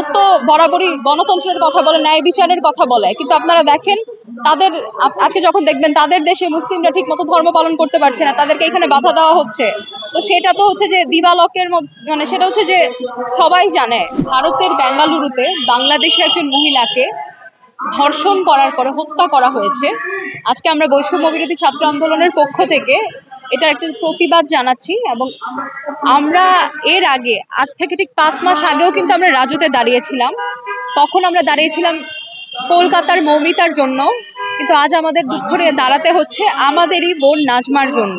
ভারত তো বরাবরই গণতন্ত্রের কথা বলে, ন্যায় বিচারের কথা বলে। কিন্তু আপনারা দেখেন, তাদের আজকে যখন দেখবেন, তাদের দেশে মুসলিমরা ঠিক মতো ধর্ম পালন করতে পারছে না, তাদেরকে এখানে বাধা দেওয়া হচ্ছে। তো সেটা তো হচ্ছে যে, দিবালকের মানে সেটা হচ্ছে যে, সবাই জানে, ভারতের বেঙ্গালুরুতে বাংলাদেশে একজন মহিলাকে ধর্ষণ করার পরে হত্যা করা হয়েছে। আজকে আমরা বৈষম্য বিরোধী ছাত্র আন্দোলনের পক্ষ থেকে এটা একটা প্রতিবাদ জানাচ্ছি এবং আমরা এর আগে, আজ থেকে ঠিক পাঁচ মাস আগেও কিন্তু আমরা রাজুতে দাঁড়িয়েছিলাম। তখন আমরা দাঁড়িয়েছিলাম কলকাতার মৌমিতার জন্য, কিন্তু আজ আমাদের দুঃখ নিয়ে দাঁড়াতে হচ্ছে আমাদেরই বোন নাজমার জন্য।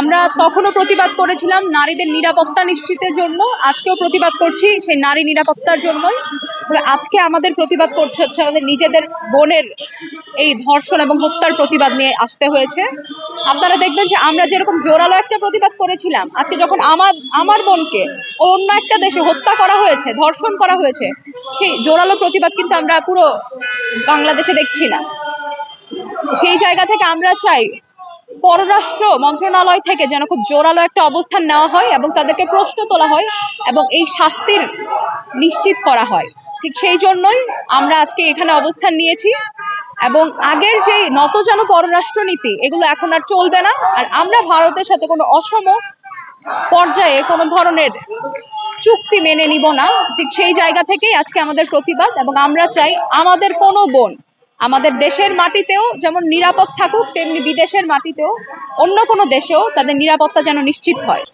আমরা তখনও প্রতিবাদ করেছিলাম নারীদের নিরাপত্তা নিশ্চিতের জন্য, আজকেও প্রতিবাদ করছি সেই নারী নিরাপত্তার জন্যই। আজকে আমাদের প্রতিবাদ করছে হচ্ছে আমাদের নিজেদের বোনের এই ধর্ষণ এবং হত্যার প্রতিবাদ নিয়ে আসতে হয়েছে। আপনারা দেখবেন যে আমরা যেরকম জোরালো একটা প্রতিবাদ করেছিলাম, আজকে যখন আমার আমার বোনকে অন্য একটা দেশে হত্যা করা হয়েছে, ধর্ষণ করা হয়েছে, সেই জোরালো প্রতিবাদ কিন্তু আমরা পুরো বাংলাদেশে দেখছি না। সেই জায়গা থেকে আমরা চাই পররাষ্ট্র মন্ত্রণালয় থেকে যেন খুব জোরালো একটা অবস্থান নেওয়া হয় এবং তাদেরকে প্রশ্ন তোলা হয় এবং এই শাস্তির নিশ্চিত করা হয়। ঠিক সেই জন্যই আমরা আজকে এখানে অবস্থান নিয়েছি। এবং আগের যে নতজানু পররাষ্ট্র নীতি এগুলো এখন আর চলবে না। আর আমরা ভারতের সাথে কোনো অসম পর্যায়ে কোনো ধরনের চুক্তি মেনে নিব না। ঠিক সেই জায়গা থেকেই আজকে আমাদের প্রতিবাদ এবং আমরা চাই আমাদের কোনো বোন আমাদের দেশের মাটিতেও যেমন নিরাপদ থাকুক, তেমনি বিদেশের মাটিতেও অন্য কোনো দেশেও তাদের নিরাপত্তা যেন নিশ্চিত হয়।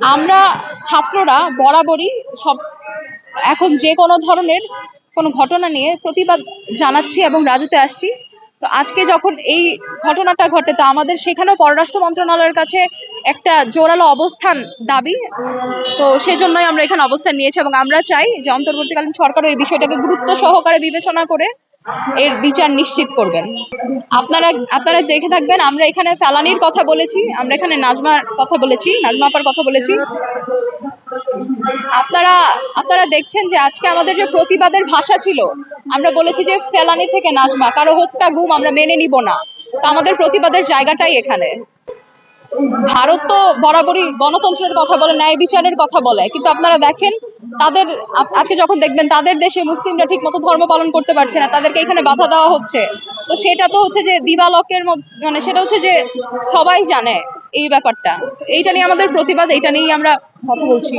আমরা ছাত্ররা, বরাবরই সব এখন যে কোনো ধরনের কোনো ঘটনা নিয়ে প্রতিবাদ জানাচ্ছি এবং রাজুতে আসছি। তো আজকে যখন এই ঘটনাটা ঘটে, তো আমাদের সেখানেও পররাষ্ট্র মন্ত্রণালয়ের কাছে একটা জোরালো অবস্থান দাবি। তো সেজন্যই আমরা এখানে অবস্থান নিয়েছি এবং আমরা চাই যে অন্তর্বর্তীকালীন সরকারও এই বিষয়টাকে গুরুত্ব সহকারে বিবেচনা করে এর বিচার নিশ্চিত করবেন। আপনারা আপনারা দেখে থাকবেন, আমরা এখানে ফেলানির কথা বলেছি, আমরা এখানে নাজমার কথা বলেছি নাজমা আপার কথা বলেছি। আপনারা আপনারা দেখছেন যে আজকে আমাদের যে প্রতিবাদের ভাষা ছিল, আমরা বলেছি যে ফেলানি থেকে নাজমা কারও হত্যা, ঘুম আমরা মেনে নিব না। আমাদের প্রতিবাদের জায়গাটাই এখানে। ভারত তো বরাবরই গণতন্ত্রের কথা বলে, ন্যায় বিচারের কথা বলে, কিন্তু আপনারা দেখেন, তাদের, আজকে যখন দেখবেন, তাদের দেশে মুসলিমরা ঠিক মতো ধর্ম পালন করতে পারছে না, তাদেরকে এখানে বাধা দেওয়া হচ্ছে। তো সেটা তো হচ্ছে যে দিবালকের মানে সেটা হচ্ছে যে সবাই জানে। এই ব্যাপারটা। এইটা নিয়ে আমাদের প্রতিবাদ এইটা নিয়েই আমরা কথা বলছি।